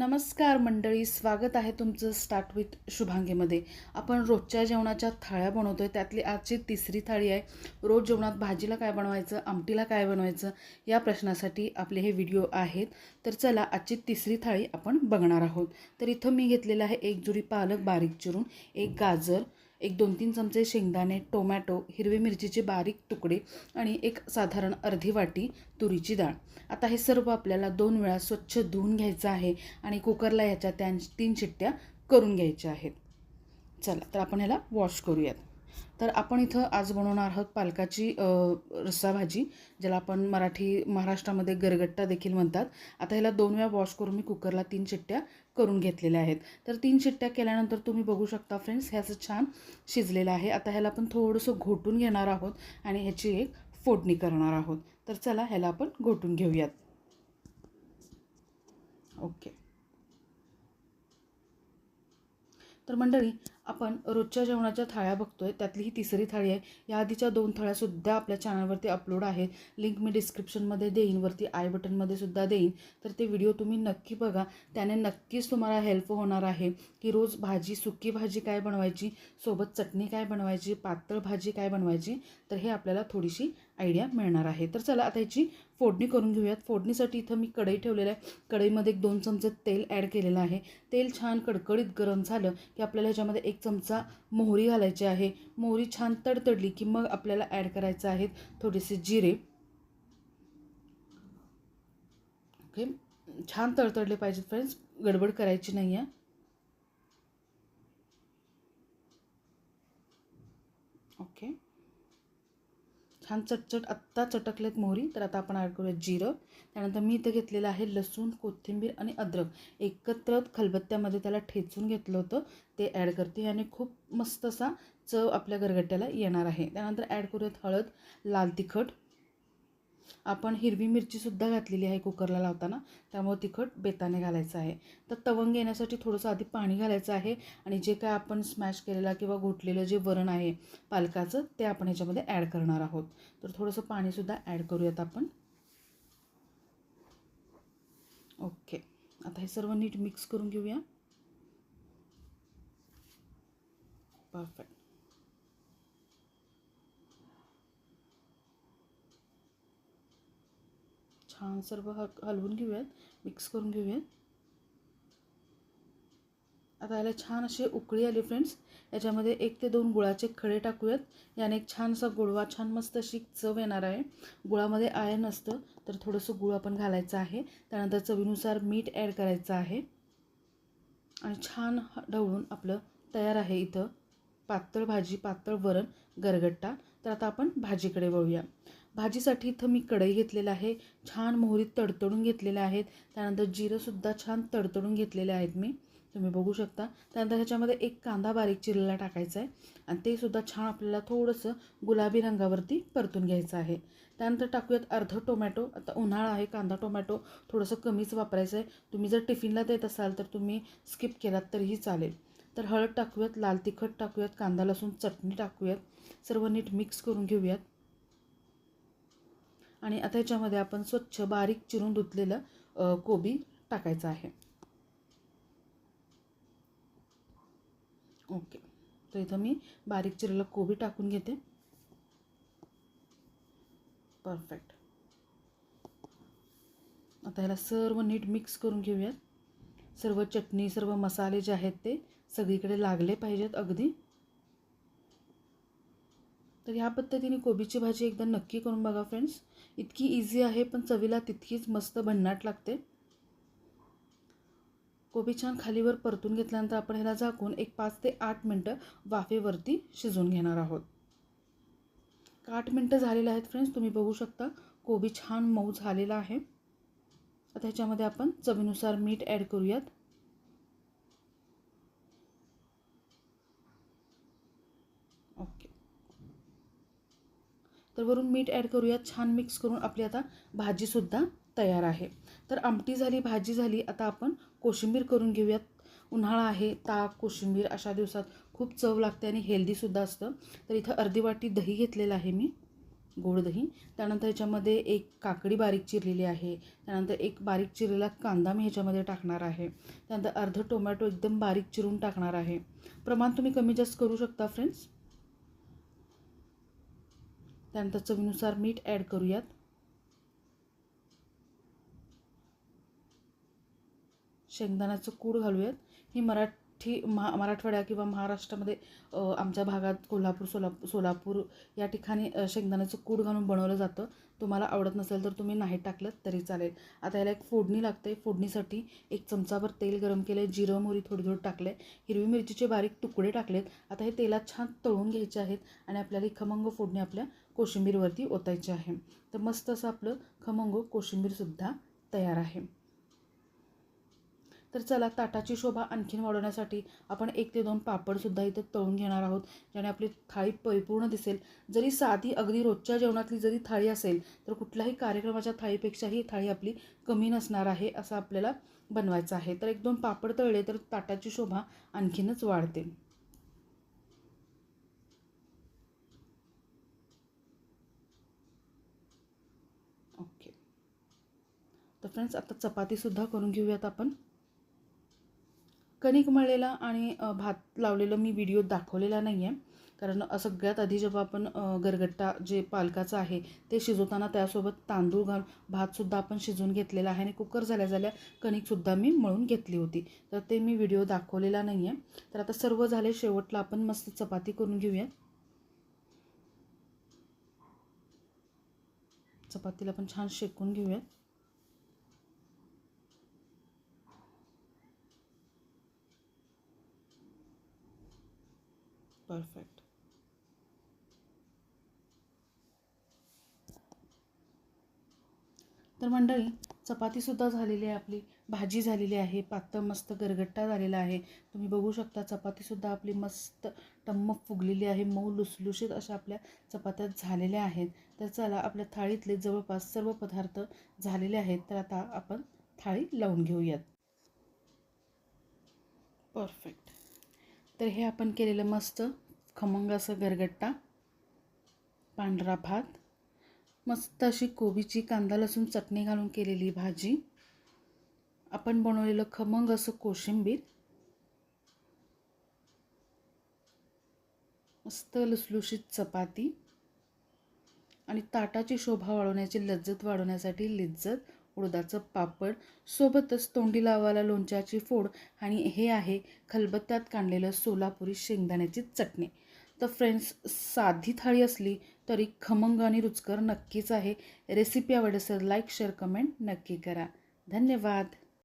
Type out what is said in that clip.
नमस्कार मंडळी स्वागत आहे तुमचं स्टार्ट विथ शुभांगीमध्ये. आपण रोजच्या जेवणाच्या थाळ्या बनवतो आहे त्यातली आजची तिसरी थाळी आहे. रोज जेवणात भाजीला काय बनवायचं आमटीला काय बनवायचं या प्रश्नासाठी आपले हे व्हिडिओ आहेत. तर चला आजची तिसरी थाळी आपण बघणार आहोत. तर इथं मी घेतलेलं आहे एक जुडी पालक बारीक चिरून एक गाजर एक दोन तीन चमचे शेंगदाणे टोमॅटो हिरवी मिरचीचे बारीक तुकडे आणि एक साधारण अर्धी वाटी तुरीची डाळ. आता हे सर्व आपल्याला दोन वेळा स्वच्छ धुवून घ्यायचं आहे आणि कुकरला याच्या त्या तीन शिट्ट्या करून घ्यायच्या आहेत. चला तर आपण ह्याला वॉश करूयात. तर आपण इथं आज बनवणार आहोत पालकाची रस्सा भाजी ज्याला आपण मराठी महाराष्ट्रामध्ये गरगट्टा देखील म्हणतात. आता ह्याला दोन वेळा वॉश करून मी कुकरला तीन चिट्ट्या करून घेतलेल्या आहेत. तर तीन चिट्ट्या केल्यानंतर तुम्ही बघू शकता फ्रेंड्स ह्याचं छान शिजलेलं आहे. आता ह्याला आपण थोडंसं घोटून घेणार आहोत आणि ह्याची एक फोडणी करणार आहोत. तर चला ह्याला आपण घोटून घेऊयात. ओके. तर मंडळी आपण रोजच्या जेवणाच्या थाळ्या बघतोय. त्यातली ही तिसरी थाळी आहे. या आधीच्या दोन थाळ्यासुद्धा आपल्या चॅनलवरती अपलोड आहेत. लिंक मी डिस्क्रिप्शनमध्ये देईन. वरती आय बटनमध्ये सुद्धा देईन. तर ते व्हिडिओ तुम्ही नक्की बघा. त्याने नक्कीच तुम्हाला हेल्प होणार आहे. की रोज भाजी सुकी भाजी काय बनवायची? सोबत चटणी काय बनवायची? पातळ भाजी काय बनवायची? तर हे आपल्याला थोडीशी आयडिया मिळणार आहे. तर चला आता याची फोडणी करून घेऊयात. फोडणीसाठी इथं मी कढई ठेवलेलं आहे. कढईमध्ये एक दोन चमचे तेल ॲड केलेलं आहे. तेल छान कडकडीत गरम झालं की आपल्याला ह्याच्यामध्ये एक चमचा मोहरी घालायची आहे. मोहरी छान तडतडली की मग आपल्याला ॲड करायचं आहे थोडेसे जिरे. ओके छान तडतडले पाहिजेत फ्रेंड्स गडबड करायची नाही आहे ओके छान चटचट आत्ता चटकलेत मोहरी तर आता आपण ॲड करूया जिरं. त्यानंतर मी इथं घेतलेलं आहे लसूण कोथिंबीर आणि अद्रक. एकत्र खलबत्त्यामध्ये त्याला ठेचून घेतलं होतं. ते ॲड करते आणि खूप मस्त असा चव आपल्या गरगट्ट्याला येणार आहे. त्यानंतर ॲड करूयात हळद लाल तिखट. आपण हिरवी मिरचीसुद्धा घातलेली आहे कुकरला लावताना. त्यामुळे तिखट बेताने घालायचं आहे. तर तवंग येण्यासाठी थोडंसं आधी पाणी घालायचं आहे आणि जे काय आपण स्मॅश केलेलं किंवा घोटलेलं जे वरण आहे पालकाचं ते आपण ह्याच्यामध्ये ॲड करणार आहोत. तर थोडंसं पाणीसुद्धा ॲड करूयात आपण. ओके आता हे सर्व नीट मिक्स करून घेऊया. परफेक्ट छान सर्व ह हलवून घेऊयात. मिक्स करून घेऊयात. आता याला छान अशी उकळी आली फ्रेंड्स. याच्यामध्ये एक ते दोन गुळाचे खडे टाकूयात. याने एक छानसा गोडवा छान मस्त अशी चव येणार आहे. गुळामध्ये आयन असतं तर थोडंसं गुळ आपण घालायचं आहे. त्यानंतर चवीनुसार मीठ ॲड करायचं आहे. आणि छान ढवळून आपलं तयार आहे इथं पातळ भाजी पातळ वरण गरगट्टा. तर आता आपण भाजीकडे वळूया. भाजीसाठी इथं मी कढई घेतलेलं आहे छान मोहरीत तडतडून घेतलेल्या आहेत त्यानंतर जिरंसुद्धा छान तडतडून घेतलेले आहेत मी. तुम्ही बघू शकता. त्यानंतर ह्याच्यामध्ये एक कांदा बारीक चिरलेला टाकायचा आहे आणि ते सुद्धा छान आपल्याला थोडंसं गुलाबी रंगावरती परतून घ्यायचं आहे. त्यानंतर टाकूयात अर्ध टोमॅटो. आता उन्हाळा आहे कांदा टोमॅटो थोडंसं कमीच वापरायचं आहे तुम्ही जर टिफिनला देत असाल तर तुम्ही स्किप केलात तरीही चालेल. तर हळद टाकूयात लाल तिखट टाकूयात कांदा लसूण चटणी टाकूयात. सर्व नीट मिक्स करून घेऊयात. आणि आता याच्यामध्ये आपण स्वच्छ बारीक चिरून धुतलेलं कोबी टाकायचं आहे. ओके. तर इथं मी बारीक चिरलेलं कोबी टाकून घेते. परफेक्ट. आता ह्याला सर्व नीट मिक्स करून घेऊयात. सर्व चटणी सर्व मसाले जे आहेत ते सगळीकडे लागले पाहिजेत अगदी. तर ह्या पद्धतीने कोबीची भाजी एकदा नक्की करून बघा फ्रेंड्स इतकी इझी आहे पण चवीला तितकीच मस्त भन्नाट लागते. कोबी छान खालीवर परतून घेतल्यानंतर आपण ह्याला झाकून एक पाच ते आठ मिनटं वाफेवरती शिजवून घेणार आहोत. आठ मिनटं झालेले आहेत फ्रेंड्स तुम्ही बघू शकता कोबी छान मऊ झालेला आहे. आता ह्याच्यामध्ये आपण चवीनुसार मीठ ॲड करूयात ओके तर वरून मीठ ॲड करूयात. छान मिक्स करून आपली आता भाजीसुद्धा तयार आहे. तर आमटी झाली भाजी झाली आता आपण कोशिंबीर करून घेऊयात. उन्हाळा आहे ताक कोशिंबीर अशा दिवसात खूप चव लागते आणि हेल्दीसुद्धा असतं. तर इथं अर्धी वाटी दही घेतलेलं आहे मी गोड दही. त्यानंतर ह्याच्यामध्ये एक काकडी बारीक चिरलेली आहे. त्यानंतर एक बारीक चिरलेला कांदा मी ह्याच्यामध्ये टाकणार आहे. त्यानंतर अर्ध टोमॅटो एकदम बारीक चिरून टाकणार आहे. प्रमाण तुम्ही कमी जास्त करू शकता फ्रेंड्स त्यानंतर चवीनुसार मीठ ॲड करूयात. शेंगदाण्याचं कूड घालूयात. ही मराठी महा मराठवाड्या किंवा महाराष्ट्रामध्ये आमच्या भागात कोल्हापूर सोलापूर सोलापूर या ठिकाणी शेंगदाण्याचं कूड घालून बनवलं जातं. तुम्हाला आवडत नसेल तर तुम्ही नाही टाकलं तरी चालेल. आता याला एक फोडणी लागते. फोडणीसाठी एक चमचाभर तेल गरम केलं आहे जिरं मोहरी थोडी थोडी टाकले हिरवी मिरचीचे बारीक तुकडे टाकलेत. आता हे तेलात छान तळून घ्यायचे आहेत आणि आपल्याला खमंग फोडणी आपल्या कोशिंबीरवरती ओतायची आहे. तर मस्त असं आपलं खमंग कोशिंबीरसुद्धा तयार आहे. तर चला ताटाची शोभा आणखीन वाढवण्यासाठी आपण एक ते दोन पापडसुद्धा इथं तळून घेणार आहोत ज्याने आपली थाळी परिपूर्ण दिसेल. जरी साधी अगदी रोजच्या जेवणातली जरी थाळी असेल तर कुठल्याही कार्यक्रमाच्या थाळीपेक्षा ही थाळी आपली कमी नसणार आहे असं आपल्याला बनवायचं आहे. तर एक दोन पापड तळले तर ताटाची शोभा आणखीनच वाढते. ओके. तर फ्रेंड्स आता चपातीसुद्धा करून घेऊयात आपण. कणिक मळलेला आणि भात लावलेलं मी व्हिडिओ दाखवलेला नाही आहे कारण सगळ्यात आधी जेव्हा आपण गरगट्टा जे पालकाचं आहे ते शिजवताना त्यासोबत तांदूळ घालून भातसुद्धा आपण शिजवून घेतलेला आहे आणि कुकर झाल्या झाल्या कणिकसुद्धा मी मळून घेतली होती. तर ते मी व्हिडिओ दाखवलेला नाही आहे तर आता सर्व झाले शेवटला आपण मस्त चपाती करून घेऊयात. चपातीला पण छान शेकून घेऊयात. परफेक्ट तर मंडळी चपातीसुद्धा झालेली आहे आपली भाजी झालेली आहे पातळ मस्त गरगट्टा झालेला आहे. तुम्ही बघू शकता चपातीसुद्धा आपली मस्त टम्म फुगलेली आहे मऊ लुसलुशीत अशा आपल्या चपात्या झालेल्या आहेत. तर चला आपल्या थाळीतले जवळपास सर्व पदार्थ झालेले आहेत. तर आता आपण थाळी लावून घेऊयात. परफेक्ट तर हे आपण केलेलं मस्त खमंग असं गरगट्टा पांढरा भात मस्त अशी कोबीची कांदा लसूण चटणी घालून केलेली भाजी. आपण बनवलेलं खमंग असं कोशिंबीर. मस्त लुसलुशीत चपाती. आणि ताटाची शोभा वाढवण्याची लज्जत वाढवण्यासाठी लिज्जत उडदाचं पापड सोबतच तोंडी लावायला लोणच्याची फोड आणि हे आहे खलबत्त्यात काढलेलं सोलापुरी शेंगदाण्याची चटणी. तर फ्रेंड्स साधी थाळी असली तरी खमंग आणि रुचकर नक्कीच आहे. रेसिपी आवड असेल लाईक शेअर कमेंट नक्की करा. धन्यवाद.